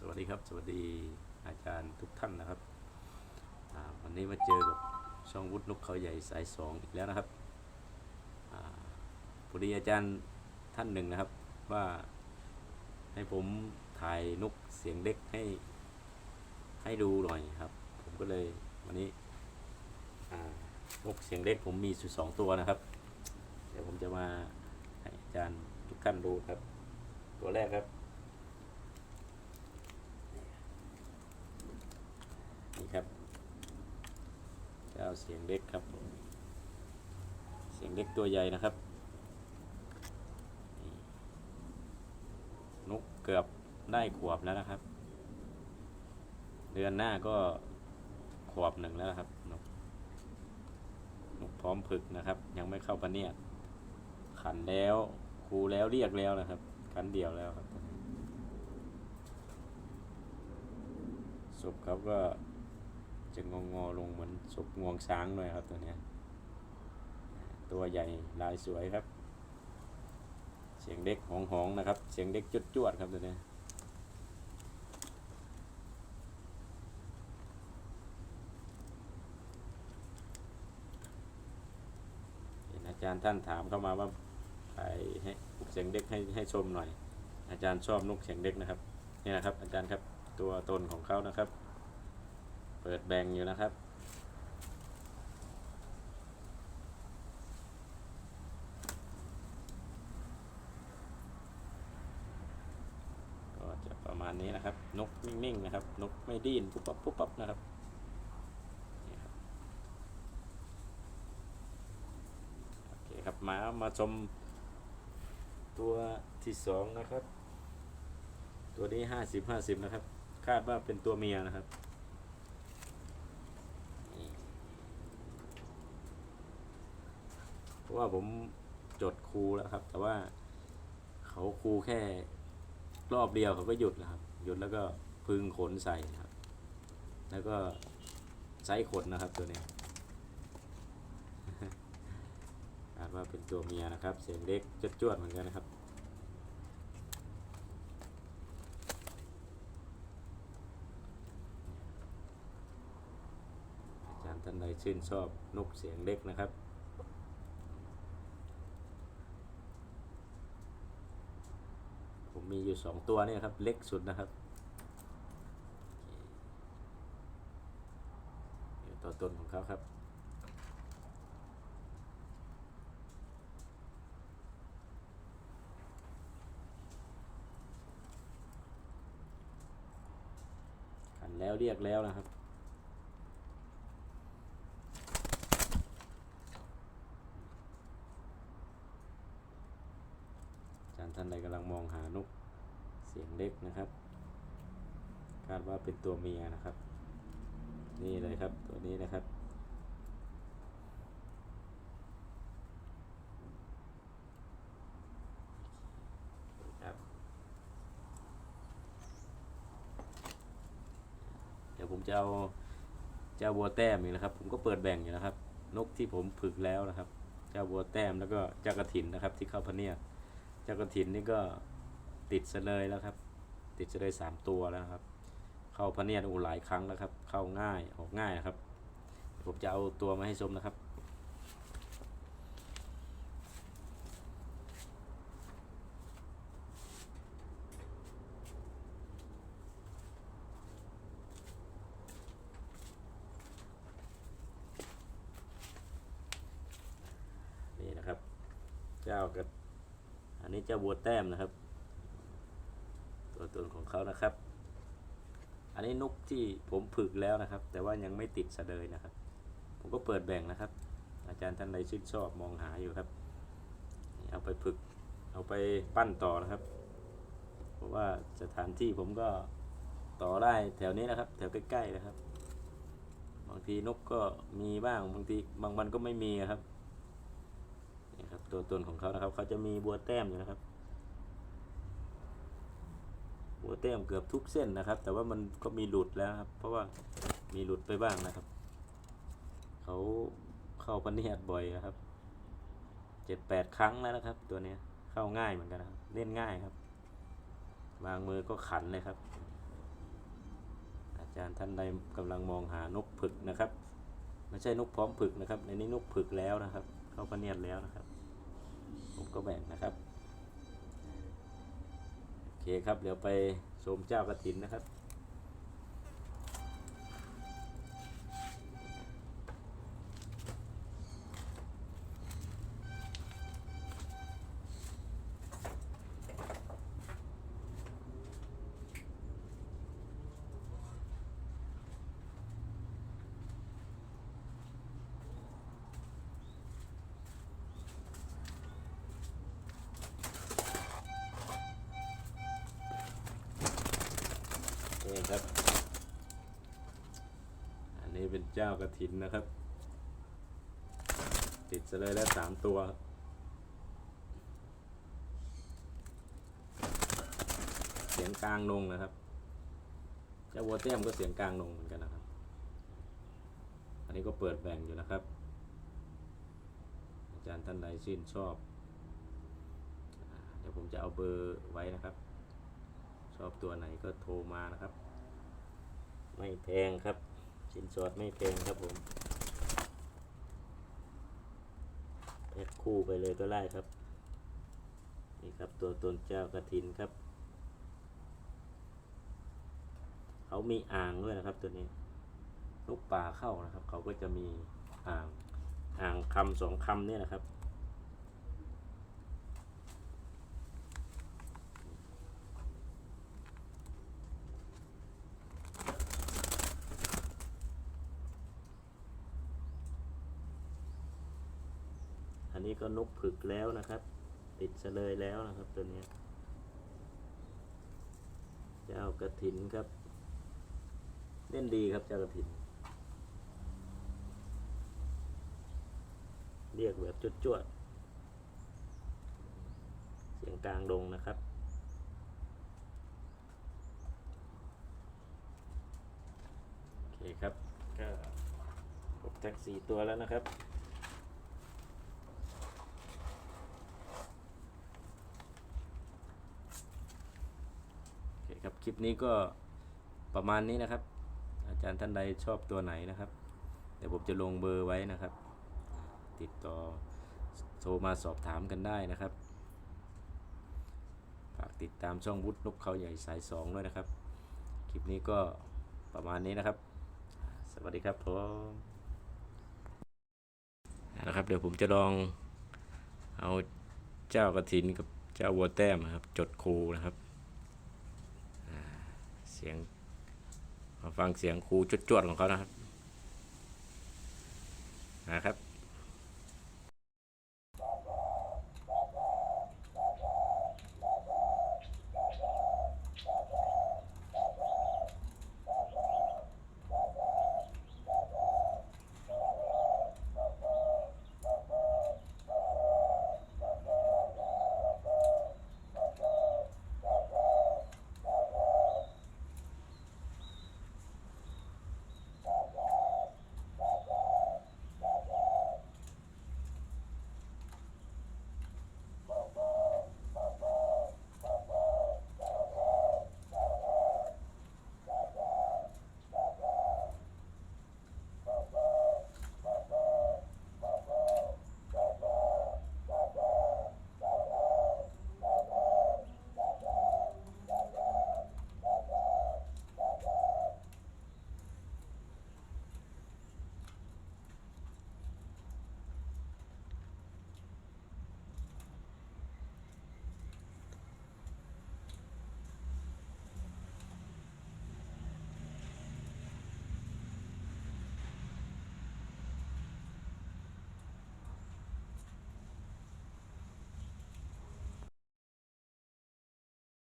สวัสดีครับ สวัสดีอาจารย์ทุกท่านนะครับ วันนี้มาเจอกับช่องวุฒินกเขาใหญ่สายสองอีกแล้วนะครับพอดีอาจารย์ท่านหนึ่งนะครับว่าให้ผมถ่ายนกเสียงเล็กให้ให้ดูหน่อยครับ ผมก็เลยวันนี้นกเสียงเล็กผมมีสุดสองตัวนะครับ เดี๋ยวผมจะมาให้อาจารย์ทุกท่านดูครับ ตัวแรกครับ นี่ครับ เจ้าเสียงเล็กครับผมเสียงเล็กตัวใหญ่นะครับนกเกือบได้ขวบแล้วนะครับ เดือนหน้าก็ขวบหนึ่งแล้วนะครับนกนกพร้อมผึกนะครับ ยังไม่เข้าปะเนียดขันแล้วครูแล้วเรียกแล้วนะครับ ขันเดียวแล้วครับศพเขาก็ จะงองอๆลงเหมือนศพงวงช้างหน่อยครับตัวนี้ตัวใหญ่ลายสวยครับ เสียงเด็กหองหองๆนะครับ เสียงเด็กจุดจวดๆครับตัวนี้เห็นอาจารย์ท่านถามเข้ามาว่าถ่ายให้เสียงเด็กให้ให้ชมหน่อย อาจารย์ชอบนกเสียงเด็กนะครับนี่นะครับ อาจารย์ครับตัวตนของเขานะครับ ปิดแบ่งอยู่นะครับ ก็จะประมาณนี้นะครับ นกนิ่งๆนะครับ นกไม่ดิ้นปุ๊บปั๊บปุ๊บปั๊บนะครับนี่ครับโอเคครับมามาชมตัวที่สองนะครับ ตัวนี้ห้าสิบห้าสิบนะครับ คาดว่าเป็นตัวเมียนะครับ เพราะ ว่าผมจดครูแล้วครับ แต่ว่าเขาครูแค่รอบเดียวเขาก็หยุดแล้วครับ หยุดแล้วก็พึงขนใส่นะครับ แล้วก็ไซส์ขนนะครับตัวนี้ยคาดว่าเป็นตัวเมียนะครับ เสียงเล็กจดจวดๆเหมือนกันนะครับ อาจารย์ท่านใดชื่นชอบนกเสียงเล็กนะครับ มีอยู่สองตัวเนี่ยครับ เล็กสุดนะครับตัวตนของเขาครับ ขันแล้วเรียกแล้วนะครับ อาจารย์ท่านใดกำลังมองหานกเสียงเล็กนะครับคาดว่าเป็นตัวเมียนะครับ นี่เลยครับตัวนี้นะครับครับ เดี๋ยวผมจะเอาเจ้าบัวแต้มอีกนะครับ ผมก็เปิดแบ่งอยู่นะครับ นกที่ผมฝึกแล้วนะครับ เจ้าบัวแต้มแล้วก็เจ้ากระถินนะครับ ที่เข้าพเนียดเจ้ากระถินนี่ก็ ติดเลยแล้วครับ ติดเลยสามตัวแล้วครับ เข้าพเนียดอูหลายครั้งแล้วครับ เข้าง่ายออกง่ายนะครับผมจะเอาตัวมาให้ชมนะครับนี่นะครับ เจ้ากับ อันนี้เจ้าบัวแต้มนะครับ ตัวตนของเขานะครับ อันนี้นกที่ผมฝึกแล้วนะครับ แต่ว่ายังไม่ติดสะเดยนะครับ ผมก็เปิดแบ่งนะครับ อาจารย์ท่านใดชื่นชอบมองหาอยู่ครับ เอาไปฝึกเอาไปปั้นต่อนะครับ เพราะว่าสถานที่ผมก็ต่อได้แถวนี้นะครับ แถวใกล้ๆนะครับ บางทีนกก็มีบ้างบางทีบางวันก็ไม่มีครับนี่ครับตัวตนของเขานะครับ เขาจะมีบัวแต้มอยู่นะครับ บัว แต้มเกือบทุกเส้นนะครับ แต่ว่ามันก็มีหลุดแล้วครับ เพราะว่ามีหลุดไปบ้างนะครับ เขาเข้าพันเนียดบ่อยนะครับเจ็ดแปดครั้งแล้วนะครับ ตัวนี้เข้าง่ายเหมือนกันนะครับเล่นง่ายครับวางมือก็ขันเลยครับ อาจารย์ท่านใดกำลังมองหานกผึกนะครับไม่ใช่นกพร้อมผึกนะครับในนี้นกผึกแล้วนะครับ เข้าพะเนียดแล้วนะครับ ผมก็แบ่งนะครับ เคครับ เดี๋ยวไปชมเจ้ากระถินนะครับ เจ้ากระถินนะครับ ติดซะเลยแล้วสามตัว เสียงกลางนงนะครับ เจ้าวัวเต้มก็เสียงกลางนงเหมือนกันนะครับ อันนี้ก็เปิดแบ่งอยู่นะครับ อาจารย์ท่านใดชื่นชอบ เดี๋ยวผมจะเอาเบอร์ไว้นะครับ ชอบตัวไหนก็โทรมานะครับ ไม่แพงครับ สินสอดไม่แพงครับผมแพ็คคู่ไปเลยก็ได้ครับ นี่ครับตัวตนเจ้ากระถินครับ เขามีอ่างด้วยนะครับตัวนี้ลูกป่าเข้านะครับ เขาก็จะมีอ่างอ่างคำสองคำเนี่ยนะครับ อันนี้ก็นกผึกแล้วนะครับ ติดเฉลยแล้วนะครับตัวนี้เจ้ากระถินครับ เล่นดีครับเจ้ากระถิน เรียกแบบจุดจวดเสียงกลางดงนะครับโอเคครับก็ครบแท็กสี่ตัวแล้วนะครับ โอเคครับ ค ลิปนี้ก็ประมาณนี้นะครับ อาจารย์ท่านใดชอบตัวไหนนะครับ เดี๋ยวผมจะลงเบอร์ไว้นะครับ ติดต่อโทรมาสอบถามกันได้นะครับฝากติดตามช่องวุฒินกเขาใหญ่สายสองด้วยนะครับ คลิปนี้ก็ประมาณนี้นะครับ สวัสดีครับผมนะครับ เดี๋ยวผมจะลองเอาเจ้ากระถินกับเจ้าวัวแต้มนะครับ จดครูนะครับ เสียงมาฟังเสียงครูจวดๆของเขานะครับนะครับ